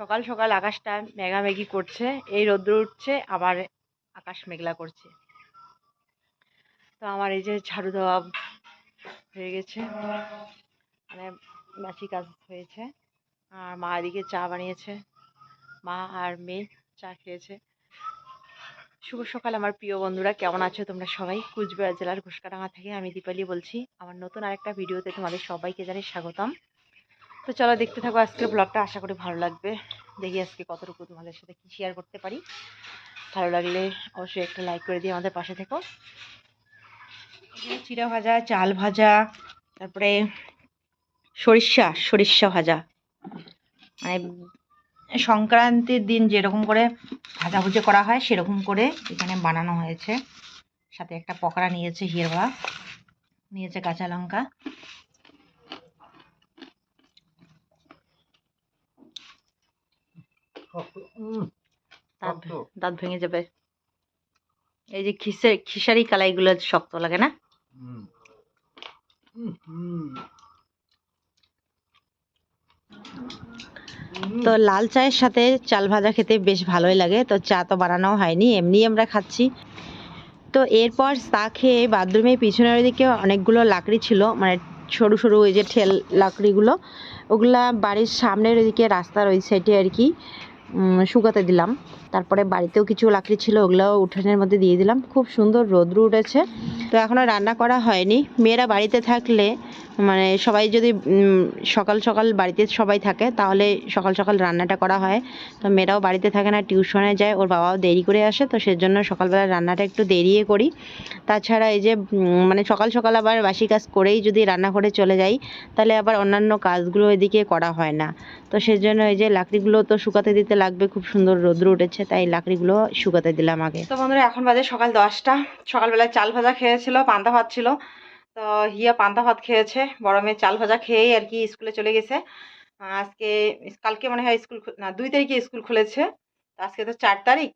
সকাল সকাল আকাশটা মেঘামেঘি করছে, এই রোদ্র উঠছে, আবার আকাশ মেঘলা করছে। তো আমার এই যে ঝাড়ু দেওয়া হয়ে গেছে মানে বাসি কাজ হয়েছে। আর মা এদিকে চা বানিয়েছে, মা আর মেয়ে চা খেয়েছে। শুভ সকাল আমার প্রিয় বন্ধুরা, কেমন আছো তোমরা সবাই? কুচবিহার জেলার ঘুষকাডাঙ্গা থেকে আমি দীপালি বলছি। আমার নতুন আরেকটা ভিডিওতে তোমাদের সবাইকে জানাই স্বাগতম। তো চলো দেখতে থাকো আজকের ব্লগটা আশা করি ভালো লাগবে। দেখি আজকে কতটুকু তোমাদের সাথে কি শেয়ার করতে পারি। ভালো লাগলে অবশ্যই একটা লাইক করে দিয়ে আমাদের পাশে থেকো। চিড়া ভাজা, চাল ভাজা, তারপরে সরিষা সরিষা ভাজা। মানে সংক্রান্তির দিন যেরকম করে ভাজাভুজি করা হয়, সেরকম করে এখানে বানানো হয়েছে। সাথে একটা পকোড়া নিয়েছে হিরবা নিয়েছে কাঁচা লঙ্কা। দাঁত দাঁত ভেঙে যাবে। এই যে খিসে খিসারি কালাইগুলো শক্ত লাগে না? তো লাল চায়ের সাথে চাল ভাজা খেতে বেশ ভালোই লাগে। তো চা তো বানানো হয়নি এমনি আমরা খাচ্ছি। তো এরপর চা খেয়ে বাথরুমের পিছনের দিকে অনেকগুলো লাকড়ি ছিল মানে সরু সরু ওই যে ঠেল লাকড়িগুলো। ওগুলা বাড়ির সামনের ওইদিকে রাস্তার ওই সাইডে আর কি। শুকাতে দিলাম। তারপরে বাড়িতেও কিছু লাকড়ি ছিল, ওগুলোও উঠানের মধ্যে দিয়ে দিলাম। খুব সুন্দর রোদ্র উঠেছে। তো এখনও রান্না করা হয়নি। মেয়েরা বাড়িতে থাকলে মানে সবাই যদি সকাল সকাল বাড়িতে সবাই থাকে, তাহলে সকাল সকাল রান্নাটা করা হয়। তো মেয়েরাও বাড়িতে থাকে না, টিউশনে যায়, ওর বাবাও দেরি করে আসে, তো সেজন্য সকালবেলা রান্নাটা একটু দেরিয়ে করি। তাছাড়া এই যে মানে সকাল সকাল আবার বাসি কাজ করেই যদি রান্না করে চলে যাই, তাহলে আবার অন্যান্য কাজগুলো এদিকে করা হয় না। তো সেজন্য এই যে, লাকড়িগুলো তো শুকাতে দিতে লাগবে, খুব সুন্দর রোদ্র উঠেছে। তাই লাকড়িগুলো শুকাতে দিলাম আগে। তো বন্ধুরা এখন বাজে সকাল দশটা। সকালবেলায় চাল ভাজা খেয়েছিল পান্তা ভাত ছিল। তো হিয়া পান্তা ভাত খেয়েছে বড় মেয়ে চাল ভাজা খেয়েই আর কি স্কুলে চলে গেছে। আজকে কালকে মনে হয় স্কুল না দুই তারিখে স্কুল খুলেছে। তো আজকে তো চার তারিখ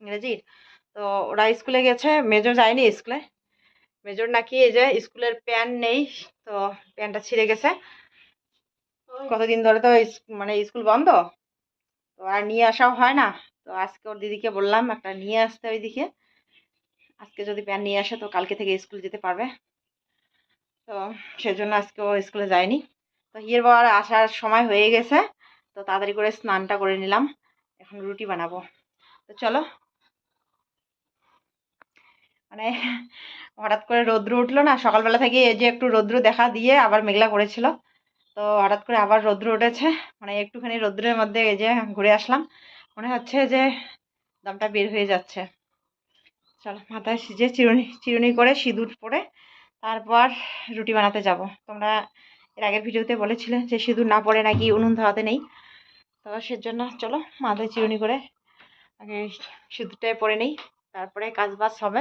ইংরেজির। তো ওরা স্কুলে গেছে মেজর যায়নি স্কুলে। মেজর নাকি এই যে স্কুলের প্যান্ট নেই তো প্যান্টটা ছিঁড়ে গেছে। কতদিন ধরে তো মানে স্কুল বন্ধ? তো আর নিয়ে আসাও হয় না। তো আজকে ওর দিদিকে বললাম একটা নিয়ে আসতে ওইদিকে। আজকে যদি প্যান্ট নিয়ে আসে তো কালকে থেকে স্কুল যেতে পারবে। তো সেজন্য আজকে ও স্কুলে যায়নি। তো হিয়ের বাবার আসার সময় হয়ে গেছে। তো তাড়াতাড়ি করে স্নানটা করে নিলাম। এখন রুটি বানাবো। তো চলো। মানে হঠাৎ করে রৌদ্র উঠল না, সকালবেলা থেকে এই যে একটু রৌদ্র দেখা দিয়ে আবার মেঘলা করেছিল। তো হঠাৎ করে আবার রৌদ্র উঠেছে। মানে একটুখানি রৌদ্রের মধ্যে এই যে ঘুরে আসলাম। মনে হচ্ছে যে দামটা বের হয়ে যাচ্ছে। চলো, মাথায় সিজে চিরুনি চিরুনি করে সিঁদুর পরে তারপর রুটি বানাতে যাব। তোমরা এর আগের ভিডিওতে বলেছিলে যে সিঁদুর না পরে নাকি উনুন ধরাতে নেই। তো সেজন্য চলো, মাথায় চিরুনি করে আগে সিঁদুরটাই পরে নেই। তারপরে কাজ বাজ হবে।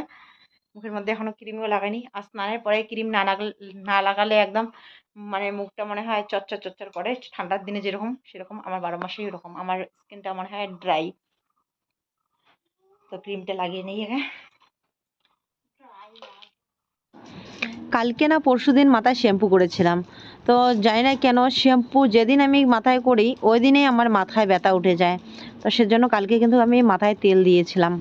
মুখের মধ্যে এখনও ক্রিমও লাগাইনি। আর স্নানের পরে ক্রিম না লাগালে না লাগালে একদম মানে মুখটা মনে হয় চচ্চর চচ্চর করে। ঠান্ডার দিনে যেরকম সেরকম, আমার বারো মাসেই ওরকম। আমার স্কিনটা মনে হয় ড্রাই তো ক্রিমটা লাগিয়ে নেই আগে কালকে না পরশুদিন মাথায় শ্যাম্পু করেছিলাম। তো জানি না কেন শ্যাম্পু যেদিন আমি মাথায় করি, ওই দিনেই আমার মাথায় ব্যথা উঠে যায়। তো সেজন্য কালকে কিন্তু আমি মাথায় তেল দিয়েছিলাম।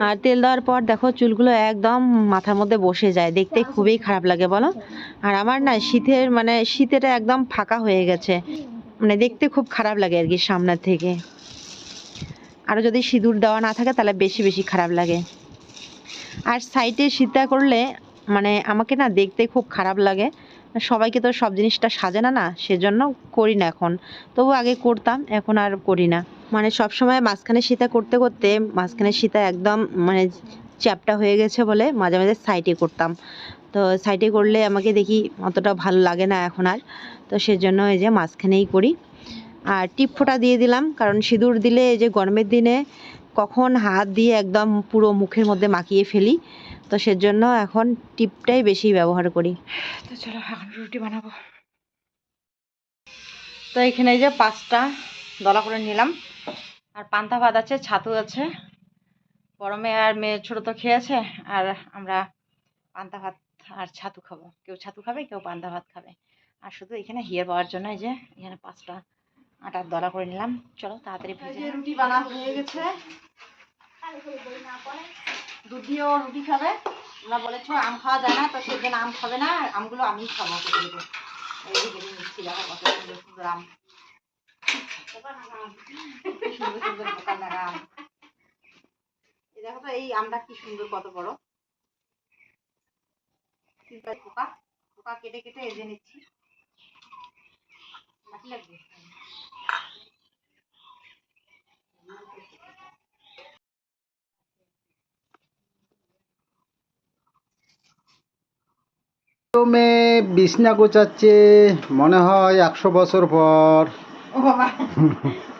আর তেল দেওয়ার পর দেখো চুলগুলো একদম মাথার মধ্যে বসে যায়। দেখতে খুবই খারাপ লাগে বলো? আর আমার না শীতের মানে শীতেটা একদম ফাঁকা হয়ে গেছে। মানে দেখতে খুব খারাপ লাগে আর কি সামনের থেকে। আরও যদি সিঁদুর দেওয়া না থাকে তাহলে বেশি বেশি খারাপ লাগে। আর সাইডে সীতা করলে মানে আমাকে না দেখতে খুব খারাপ লাগে। সবাইকে তো সব জিনিসটা সাজে না না? সেজন্য করি না এখন। তবু আগে করতাম এখন আর করি না। মানে সব সময় মাঝখানে সীতা করতে করতে মাঝখানে সীতা একদম মানে চ্যাপটা হয়ে গেছে বলে মাঝে মাঝে সাইডে করতাম। তো সাইডে করলে আমাকে দেখি অতটা ভালো লাগে না এখন আর। তো সেজন্য এই যে মাঝখানেই করি। আর টিপ ফোঁটা দিয়ে দিলাম, কারণ সিঁদুর দিলে এই যে গরমের দিনে কখন হাত দিয়ে একদম পুরো মুখের মধ্যে মাখিয়ে ফেলি। তো সেজন্য এখন টিপটাই বেশি ব্যবহার করি। তো চলো এখন রুটি বানাবো। তো এখানে এই যে পাঁচটা দলা করে নিলাম। আর পান্তা ভাত আছে ছাতু আছে। বড় মেয়ে আর মেয়ে ছোটো তো খেয়েছে আর আমরা পান্তা ভাত আর ছাতু খাব। কেউ ছাতু খাবে কেউ পান্তা ভাত খাবে। আর শুধু এখানে হিয়ার পাওয়ার জন্য এই যে এখানে পাঁচটা আটার দলা করে নিলাম। চলো তাড়াতাড়ি ভেজে রুটি বানা হয়ে গেছে। দুধ দিয়েও রুটি খাবে। আমরা বলেছ আম খাওয়া যায় না তো সেই জন্য আম খাবে না। আর আমগুলো আমি খাব। এই যে কেটে দেখো কত সুন্দর সুন্দর আম। দেখো তো, এই কি সুন্দর, কত বড়? পোকা পোকা কেটে কেটে এজে নিচ্ছি। বিছনা গোছাচ্ছে, মনে হয় একশো বছর পর। ও বাবা।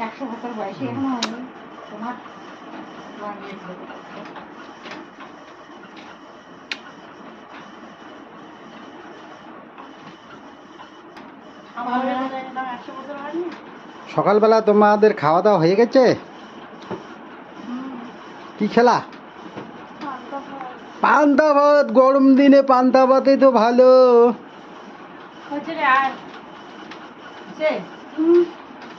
একশো বছর বয়সে এখনও হয়নি। তোমার তোমার মেয়ে ছেলে। আমার বেলায় একদম একশো বছর হয়নি। সকালবেলা তোমাদের খাওয়া দাওয়া হয়ে গেছে? কি খেলা? পান্তা ভাত। গরম দিনে পান্তা ভাতই তো ভালো। হচ্ছে রে আর।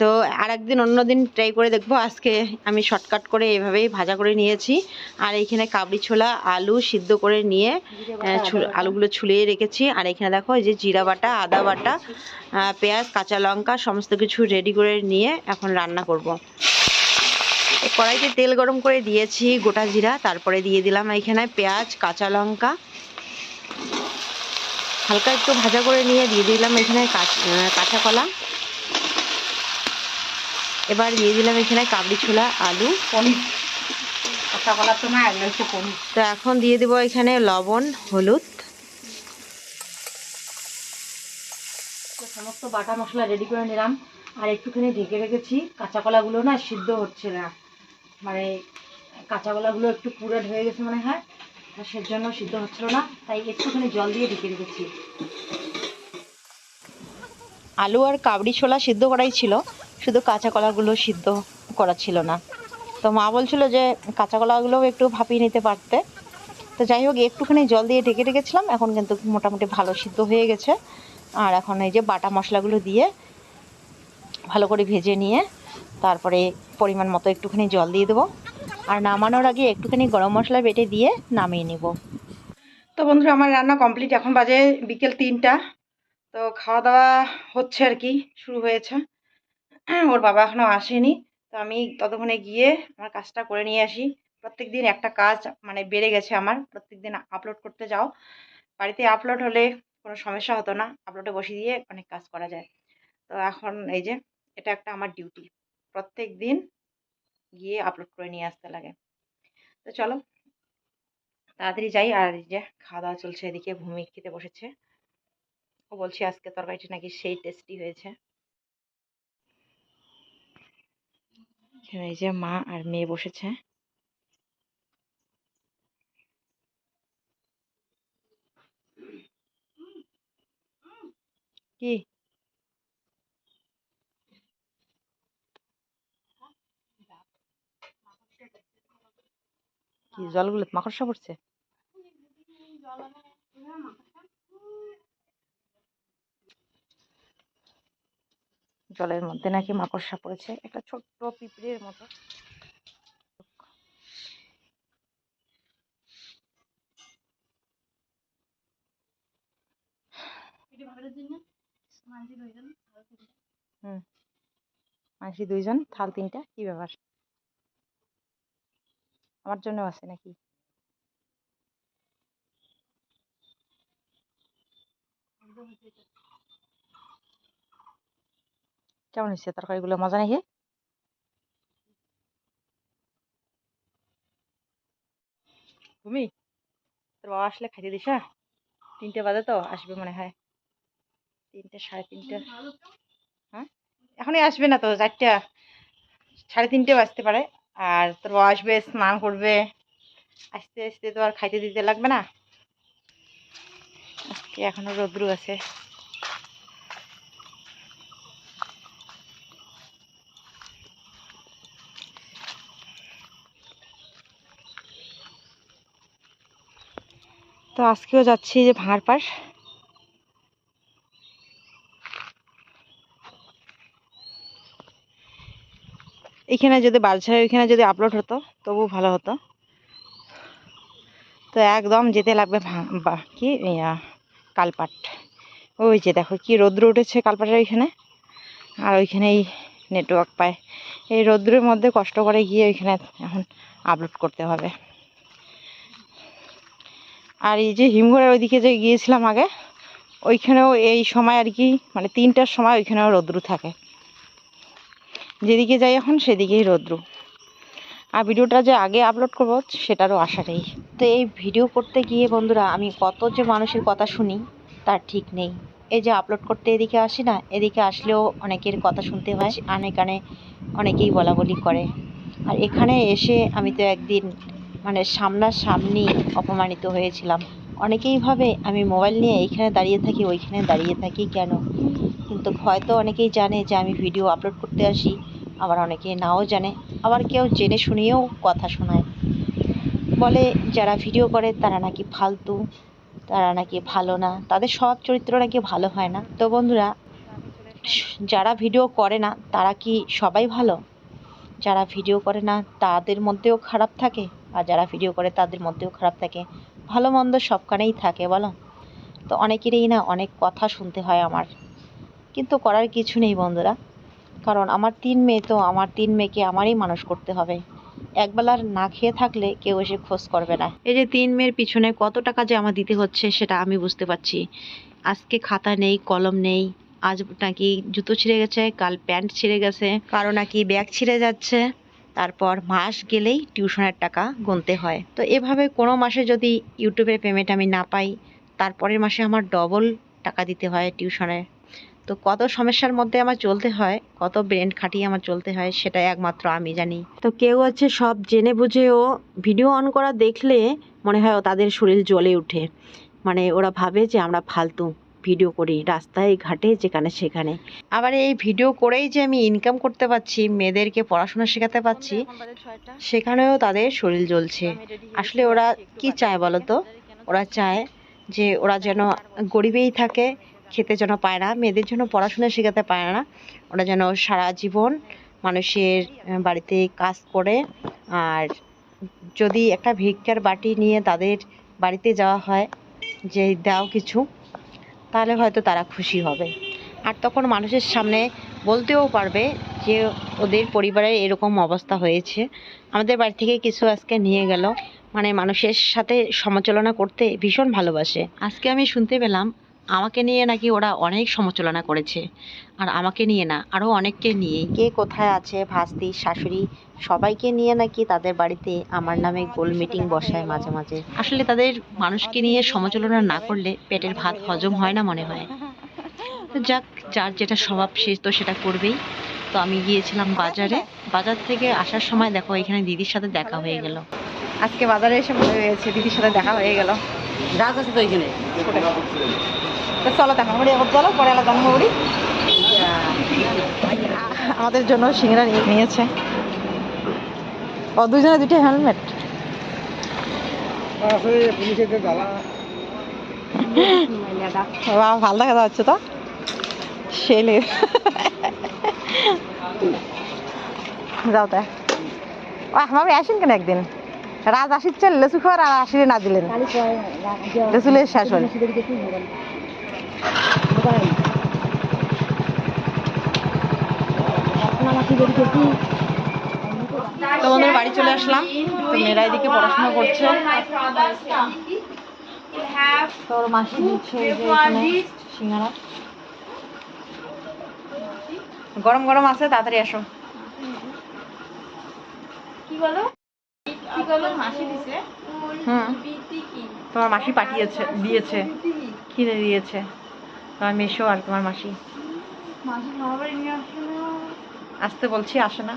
তো আর একদিন অন্যদিন ট্রাই করে দেখব। আজকে আমি শর্টকাট করে এভাবেই ভাজা করে নিয়েছি। আর এইখানে কাবলি ছোলা, আলু সিদ্ধ করে নিয়ে আলুগুলো ছুলিয়ে রেখেছি। আর এখানে দেখো, এই যে জিরা বাটা, আদা বাটা পেঁয়াজ, কাঁচা লঙ্কা, সমস্ত কিছু রেডি করে নিয়ে এখন রান্না করব। কড়াইতে তেল গরম করে দিয়েছি গোটা জিরা। তারপরে দিয়ে দিলাম এখানে পেঁয়াজ, কাঁচা লঙ্কা। হালকা একটু ভাজা করে নিয়ে দিয়ে দিলাম এখানে কাঁচা কলা। এবার দিয়ে দিলাম এখানে কাবলি ছোলা আলু পনির। কাঁচা কলার তো না এগুলো হচ্ছে পনির। তো এখন দিয়ে দেবো এখানে লবণ হলুদ। তো সমস্ত বাটা মশলা রেডি করে নিলাম। আর একটুখানি ঢেকে রেখেছি। কাঁচা কলাগুলো না সিদ্ধ হচ্ছে না। মানে কাঁচা কলাগুলো একটু পুরো হয়ে গেছে মনে হয়। আর সেজন্য সিদ্ধ হচ্ছিল না। তাই একটুখানি জল দিয়ে ঢেকে রেখেছি। আলু আর কাবলি ছোলা সিদ্ধ করাই ছিল। শুধু কাঁচা কলাগুলো সিদ্ধ করা ছিল না। তো মা বলছিল যে, কাঁচা কলাগুলোও একটু ভাপিয়ে নিতে পারতে। তো যাই হোক, একটুখানি জল দিয়ে ঢেকে রেখেছিলাম। এখন কিন্তু মোটামুটি ভালো সিদ্ধ হয়ে গেছে। আর এখন এই যে বাটা মশলাগুলো দিয়ে ভালো করে ভেজে নিয়ে তারপরে পরিমাণ মতো একটুখানি জল দিয়ে দেবো। আর নামানোর আগে একটুখানি গরম মশলা বেটে দিয়ে নামিয়ে নেব। তো বন্ধুরা, আমার রান্না কমপ্লিট। এখন বাজে বিকেল তিনটা। তো খাওয়া দাওয়া হচ্ছে আর কি, শুরু হয়েছে। ওর বাবা এখনও আসেনি। তো আমি ততক্ষণে গিয়ে আমার কাজটা করে নিয়ে আসি। প্রত্যেক দিন একটা কাজ মানে বেড়ে গেছে আমার। প্রত্যেক দিন আপলোড করতে যাও। বাড়িতে আপলোড হলে কোনো সমস্যা হতো না। আপলোডে বসিয়ে দিয়ে অনেক কাজ করা যায়। তো এখন এই যে, এটা একটা আমার ডিউটি প্রত্যেক দিন গিয়ে আপলোড করে নিয়ে আসতে লাগে। তো চলো, তাড়াতাড়ি যাই। আর এই যে খাওয়া দাওয়া চলছে এদিকে। ভূমি খেতে বসেছে। ও বলছে আজকে তরকারিটি নাকি সেই টেস্টি হয়েছে। এই যে মা আর মেয়ে বসেছে। কি জলগুলো মাকড়সা পড়ছে? জলের মধ্যে নাকি মাকড়সা পড়েছে। একটা ছোট্ট পিঁপড়ের মতো। হুম। মানসি দুইজন থাল তিনটা কি ব্যাপার? আমার জন্য আছে নাকি? কেমন হয়েছে? তরকারিগুলো মজা নাকি? তুমি তোর বাবা আসলে খাইতে দিস হ্যাঁ? তিনটে বাজে তো, আসবে মনে হয়। তিনটে, সাড়ে তিনটে। হ্যাঁ? এখনই আসবে না তো, চারটা, সাড়ে তিনটে বাজতে পারে। আর তোর বাবা আসবে, স্নান করবে। আস্তে আস্তে তো আর খাইতে দিতে লাগবে না। আজকে এখনও রোদ্রু আছে। তো আজকেও যাচ্ছি যে ভাঁড় পাশ এখানে যদি বালছাই ওইখানে যদি আপলোড হতো তবু ভালো হতো। তো একদম যেতে লাগবে কি কালপাট। ওই যে দেখো কি রৌদ্র উঠেছে কালপাটের ওইখানে। আর ওইখানেই নেটওয়ার্ক পায়। এই রৌদ্রের মধ্যে কষ্ট করে গিয়ে ওইখানে এখন আপলোড করতে হবে। আর এই যে হিমঘরের ওইদিকে যে গিয়েছিলাম আগে, ওইখানেও এই সময় আর কি মানে তিনটার সময় ওইখানেও রৌদ্র থাকে। যেদিকে যাই এখন সেদিকেই রৌদ্র। আর ভিডিওটা যে আগে আপলোড করব, সেটারও আশা নেই। তো এই ভিডিও করতে গিয়ে বন্ধুরা, আমি কত যে মানুষের কথা শুনি, তার ঠিক নেই। এই যে আপলোড করতে এদিকে আসি না, এদিকে আসলেও অনেকের কথা শুনতে হয়, আনে কানে অনেকেই বলা বলি করে। আর এখানে এসে আমি তো একদিন মানে সামনাসামনি অপমানিত হয়েছিলাম। অনেকেই ভাবে, আমি মোবাইল নিয়ে এইখানে দাঁড়িয়ে থাকি, ওইখানে দাঁড়িয়ে থাকি কেন? কিন্তু হয়তো অনেকেই জানে যে, আমি ভিডিও আপলোড করতে আসি। আবার অনেকে নাও জানে। আবার কেউ জেনে শুনিয়েও কথা শোনায়। বলে, যারা ভিডিও করে, তারা নাকি ফালতু, তারা নাকি ভালো না। তাদের সব চরিত্র নাকি ভালো হয় না। তো বন্ধুরা, যারা ভিডিও করে না, তারা কি সবাই ভালো? যারা ভিডিও করে না, তাদের মধ্যেও খারাপ থাকে? আর যারা ভিডিও করে তাদের মধ্যেও খারাপ থাকে। ভালো মন্দ সবখানেই থাকে, বলো? তো অনেকেরই না অনেক কথা শুনতে হয় আমার। কিন্তু করার কিছু নেই বন্ধুরা। কারণ আমার তিন মেয়ে, তো আমার তিন মেয়েকে আমারই মানুষ করতে হবে। একবেলার না খেয়ে থাকলে কেউ এসে খোঁজ করবে না। এই যে তিন মেয়ের পিছনে কত টাকা যে আমার দিতে হচ্ছে, সেটা আমি বুঝতে পারছি। আজকে খাতা নেই, কলম নেই, আজ নাকি জুতো ছিঁড়ে গেছে, কাল প্যান্ট ছিঁড়ে গেছে। কারও নাকি ব্যাগ ছিঁড়ে যাচ্ছে। তারপর মাস গেলেই টিউশনের টাকা গুনতে হয়। তো এভাবে কোনো মাসে যদি ইউটিউবের পেমেন্ট আমি না পাই, তারপরের মাসে আমার ডবল টাকা দিতে হয় টিউশনে। তো কত সমস্যার মধ্যে আমার চলতে হয়, কত ব্রেন খাটিয়ে আমার চলতে হয় সেটা একমাত্র আমি জানি। তো কেউ আছে সব জেনে বুঝেও ভিডিও অন করা দেখলে মনে হয় তাদের শরীর জ্বলে ওঠে মানে ওরা ভাবে যে আমরা ফালতু। ভিডিও করি, রাস্তায়, ঘাটে, যেখানে সেখানে। আবার এই ভিডিও করেই যে আমি ইনকাম করতে পারছি, মেয়েদেরকে পড়াশোনা শেখাতে পারছি, সেখানেও তাদের শরীর জ্বলছে। আসলে ওরা কি চায় বলো তো? ওরা চায় যে ওরা যেন গরিবেই থাকে, খেতে যেন পায় না, মেয়েদের জন্য পড়াশোনা শেখাতে পায় না। ওরা যেন সারা জীবন মানুষের বাড়িতে কাজ করে। আর যদি একটা ভিক্ষার বাটি নিয়ে তাদের বাড়িতে যাওয়া হয়, যে দাও কিছু তাহলে হয়তো তারা খুশি হবে। আর তখন মানুষের সামনে বলতেও পারবে যে ওদের পরিবারের এরকম অবস্থা হয়েছে। আমাদের বাড়ি থেকে কিছু আজকে নিয়ে গেল। মানে মানুষের সাথে সমালোচনা করতে ভীষণ ভালোবাসে। আজকে আমি শুনতে পেলাম আমাকে নিয়ে নাকি ওরা অনেক সমালোচনা করেছে। আর আমাকে নিয়ে না আরও অনেককে নিয়ে। কে কোথায় আছে ভাস্তি শাশুড়ি সবাইকে নিয়ে নাকি তাদের বাড়িতে আমার নামে গোল মিটিং বসায় মাঝে মাঝে? আসলে তাদের মানুষকে নিয়ে সমালোচনা না করলে পেটের ভাত হজম হয় না মনে হয়। তো যাক যার যেটা স্বভাব সে তো সেটা করবেই। তো আমি গিয়েছিলাম বাজারে। বাজার থেকে আসার সময় দেখো এখানে দিদির সাথে দেখা হয়ে গেল। আজকে বাজারে এসে মনে হয়েছে দিদির সাথে দেখা হয়ে গেল। গাছ আছে তো এখানে। তো চলো দেখা করি এবার চলো পরে আলাদা করি। আমাদের জন্য নিয়ে নিয়েছে। ও দুজনে দুটো হেলমেট। বাহ ভালো দেখা যাচ্ছে তো। শেলে। যাও তাই ও আমার আসেন কেন একদিন? রাজ আসিচ্ছে লেচু খাওয়ার আর আসিরে না দিলেন। লেচুলে শেষ হল। তো আমাদের বাড়ি চলে আসলাম। তো মেয়েরা এদিকে পড়াশোনা করছে। তোর মাসি দিচ্ছে সিঙ্গারা। গরম গরম আছে তাড়াতাড়ি আসো। হুম। তোমার মাসি পাঠিয়েছে দিয়েছে। কিনে দিয়েছে। তোমার মেশো আর তোমার মাসি। আসতে বলছি আসে না।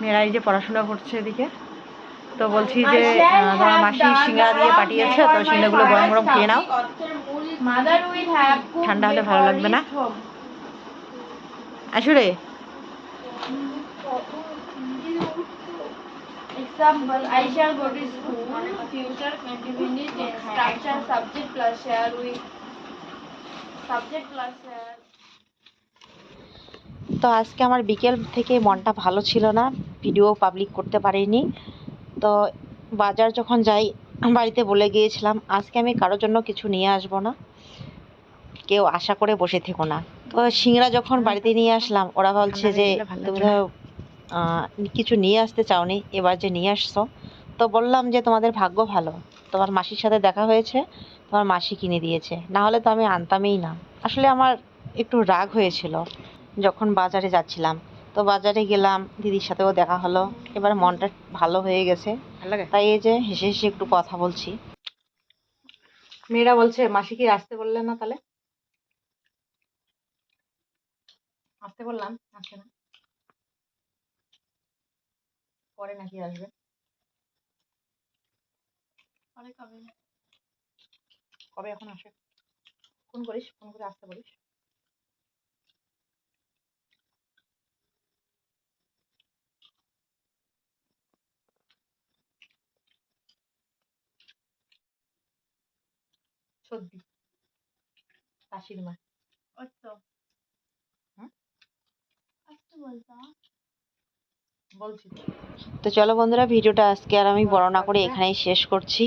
মেয়েরা এই যে পড়াশোনা করছে এদিকে। তো বলছি যে তোমার মাসি সিঙ্গা দিয়ে পাঠিয়েছে তো সিঙ্গাগুলো গরম গরম খেয়ে নাও। ঠান্ডা হলে ভালো লাগবে না? আসলে Example, I shall go to school. Future continuity tense. Structure subject plus shall we. Subject plus shall. তো আজকে আমার বিকেল থেকে মনটা ভালো ছিল না ভিডিও পাবলিক করতে পারিনি তো বাজার যখন যাই বাড়িতে বলে গিয়েছিলাম আজকে আমি কারোর জন্য কিছু নিয়ে আসব না কেউ আশা করে বসে থেকো না তো সিংড়া যখন বাড়িতে নিয়ে আসলাম ওরা বলছে যে তুমি কিছু নিয়ে আসতে চাওনি এবার যে নিয়ে আসছো তো বললাম যে তোমাদের ভাগ্য ভালো তোমার মাসির সাথে দেখা হয়েছে তোমার মাসি কিনে দিয়েছে না হলে তো আমি আনতামই না। আসলে আমার একটু রাগ হয়েছিল যখন বাজারে যাচ্ছিলাম তো বাজারে গেলাম দিদির সাথেও দেখা হলো এবার মনটা ভালো হয়ে গেছে তাই এই যে হেসে হেসে একটু কথা বলছি। মেয়েরা বলছে মাসি কি আসতে বললে না তাহলে? আসতে বললাম আসে না। পরে নাকি আসবে পরে কবে? কবে এখন আসে ফোন করিস ফোন করে আসতে বলিস সত্যি কাশির মা ওই তো। বলতাম। বলছি তো। চলো বন্ধুরা ভিডিওটা আজকে আর আমি বর্ণনা করে এখানেই শেষ করছি।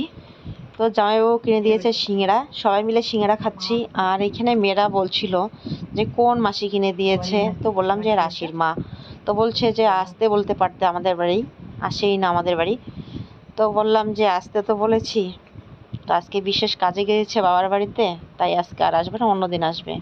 তো জামাইবাবু কিনে দিয়েছে সিঙ্গারা সবাই মিলে সিঙ্গারা খাচ্ছি। আর এখানে মেয়েরা বলছিল যে কোন মাসি কিনে দিয়েছে? তো বললাম যে রাশির মা। তো বলছে যে আসতে বলতে পারতে আমাদের বাড়ি। আসেই না আমাদের বাড়ি। তো বললাম যে আসতে তো বলেছি। তো আজকে বিশেষ কাজে গিয়েছে বাবার বাড়িতে। তাই আজকে আর আসবে না অন্য দিন আসবে।